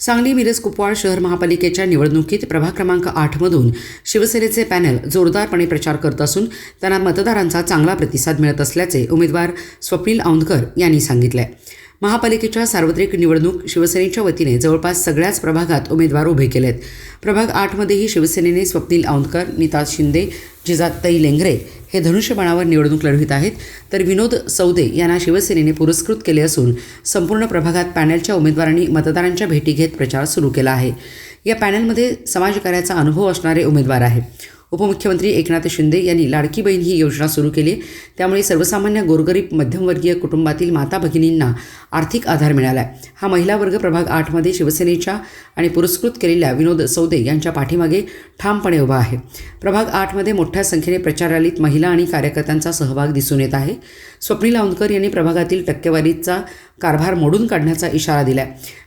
सांगली मिरज कुपवाड शहर महापालिकेच्या निवडणुकीत प्रभाग क्रमांक आठमधून शिवसेनेचे पॅनल जोरदारपणे प्रचार करत असून त्यांना मतदारांचा चांगला प्रतिसाद मिळत असल्याचे उमेदवार स्वप्नील औंधकर यांनी सांगितले. महापालिकेच्या सार्वत्रिक निवडणूक शिवसेनेच्या वतीने जवळपास सगळ्याच प्रभागात उमेदवार उभे केलेत. प्रभाग आठमध्येही शिवसेनेने स्वप्नील औंदकर नीता शिंदे जिजाताई लेंगरे हे धनुष्यबाणावर निवडणूक लढवित आहेत. तर विनोद सौदे यांना शिवसेनेने पुरस्कृत केले असून संपूर्ण प्रभागात पॅनलच्या उमेदवारांनी मतदारांच्या भेटी घेत प्रचार सुरू केला आहे. या पॅनलमध्ये समाजकार्याचा अनुभव असणारे उमेदवार आहे उपमुख्यमंत्री एकनाथ शिंदे यांनी लाडकी बहीण ही योजना सुरू केली. त्यामुळे सर्वसामान्य गोरगरीब मध्यमवर्गीय कुटुंबातील माता भगिनींना आर्थिक आधार मिळाला आहे हा महिला वर्ग प्रभाग आठमध्ये शिवसेनेच्या आणि पुरस्कृत केलेल्या विनोद सौदे यांच्या पाठीमागे ठामपणे उभा आहे. प्रभाग आठमध्ये मोठ्या संख्येने प्रचार रॅलीत महिला आणि कार्यकर्त्यांचा सहभाग दिसून येत आहे. स्वप्नील औंदकर यांनी प्रभागातील टक्केवारीचा कारभार मोडून काढण्याचा इशारा दिला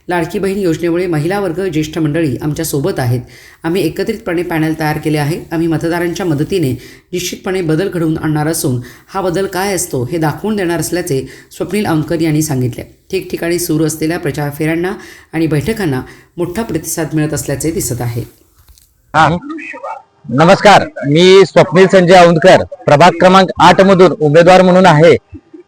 लाडकी बहीण योजनेमुळे महिला वर्ग ज्येष्ठ मंडळी आमच्यासोबत आहेत. आम्ही एकत्रितपणे पॅनल तयार केले आहे. आम्ही मतदारांच्या मदतीने निश्चितपणे बदल घडवून आणणार असून हा बदल काय असतो हे दाखवून देणार असल्याचे स्वप्नील अंकर यांनी सांगितले. ठिकठिकाणी सुरू असलेल्या प्रचार फेऱ्यांना आणि बैठकांना मोठा प्रतिसाद मिळत असल्याचे दिसत आहे. नमस्कार. मी स्वप्नील संजय औंदकर प्रभाग क्रमांक आठ मधून उमेदवार म्हणून आहे.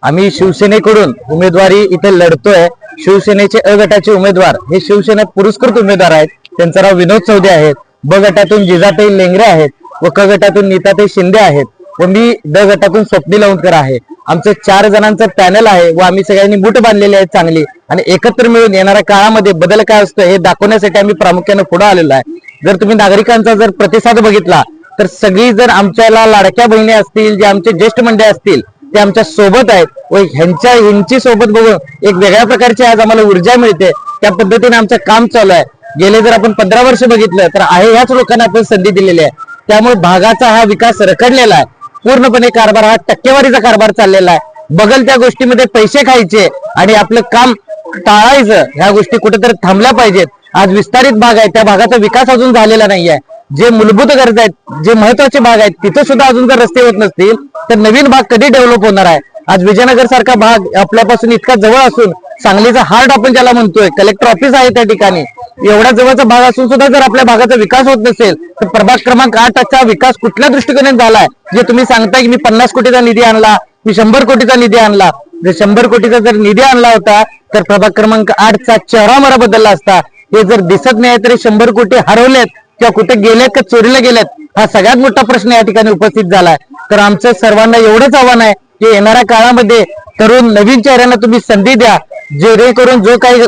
आम्ही शिवसेनेकडून उमेदवारी इथे लढतोय. शिवसेनेचे अ गटाचे उमेदवार हे शिवसेना पुरस्कृत उमेदवार आहेत. त्यांचं नाव विनोद चौधरी आहेत. ब गटातून जिजाताई लेंगरे आहेत व क गटातून नीताताई शिंदे आहेत व मी ड गटातून स्वप्नी लवणकर आहे. आमचं चार जणांचं पॅनल आहे व आम्ही सगळ्यांनी मुठ बांधलेली आहेत चांगली आणि एकत्र मिळून येणाऱ्या काळामध्ये बदल काय असतो हे दाखवण्यासाठी आम्ही प्रामुख्याने पुढे आलेलो आहे. जर तुम्ही नागरिकांचा जर प्रतिसाद बघितला तर सगळी जर आमच्याला लाडक्या बहिणी असतील जे आमचे ज्येष्ठ मंडळी असतील ते आमच्यासोबत आहेत. व ह्यांच्या ह्यांची सोबत बघून एक वेगळ्या प्रकारची आज आम्हाला ऊर्जा मिळते. त्या पद्धतीने आमचं काम चालू आहे. गेले जर आपण पंधरा वर्ष बघितलं तर आहे ह्याच लोकांना आपण संधी दिलेली आहे. त्यामुळे भागाचा हा विकास रखडलेला आहे. पूर्णपणे कारभार हा टक्केवारीचा कारभार चाललेला आहे. बगल त्या गोष्टीमध्ये पैसे खायचे आणि आपलं काम टाळायचं ह्या गोष्टी कुठेतरी थांबल्या पाहिजेत. आज विस्तारित भाग आहे. त्या भागाचा विकास अजून झालेला नाहीये. जे मूलभूत गरजा आहेत जे महत्त्वाचे भाग आहेत तिथे सुद्धा अजून जर रस्ते होत नसतील तर नवीन भाग कधी डेव्हलप होणार आहे? आज विजयनगर सारखा भाग आपल्यापासून इतका जवळ असून सांगलीचा हार्ट आपण ज्याला म्हणतोय कलेक्टर ऑफिस आहे त्या ठिकाणी. एवढा जवळचा भाग असून सुद्धा जर आपल्या भागाचा विकास होत नसेल तर प्रभाग क्रमांक आठचा विकास कुठल्या दृष्टीकोने झालाय? जे तुम्ही सांगताय की मी पन्नास कोटीचा निधी आणला मी शंभर कोटीचा निधी आणला. जर शंभर कोटीचा जर निधी आणला होता तर प्रभाग क्रमांक आठचा चेहरा मरा बदलला असता. हे जर दिसत नाही तरी शंभर कोटी हरवलेत. किंवा कुठे गेल्यात का चोरीला गेल्यात हा सगळ्यात मोठा प्रश्न या ठिकाणी उपस्थित झालाय. तर आमचं सर्वांना एवढंच आव्हान आहे की येणाऱ्या काळामध्ये तरुण नवीन चेहऱ्यांना तुम्ही संधी द्या जेणेकरून जो काही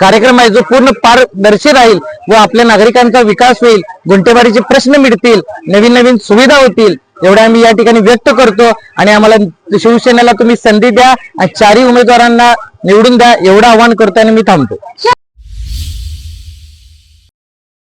कार्यक्रम आहे जो पूर्ण पारदर्शी राहील व आपल्या नागरिकांचा विकास होईल गुंटेवारीचे प्रश्न मिळतील नवीन नवीन सुविधा होतील एवढ्या आम्ही या ठिकाणी व्यक्त करतो आणि आम्हाला शिवसेनेला तुम्ही संधी द्या आणि चारही उमेदवारांना निवडून द्या एवढं आव्हान करतो आणि मी थांबतो.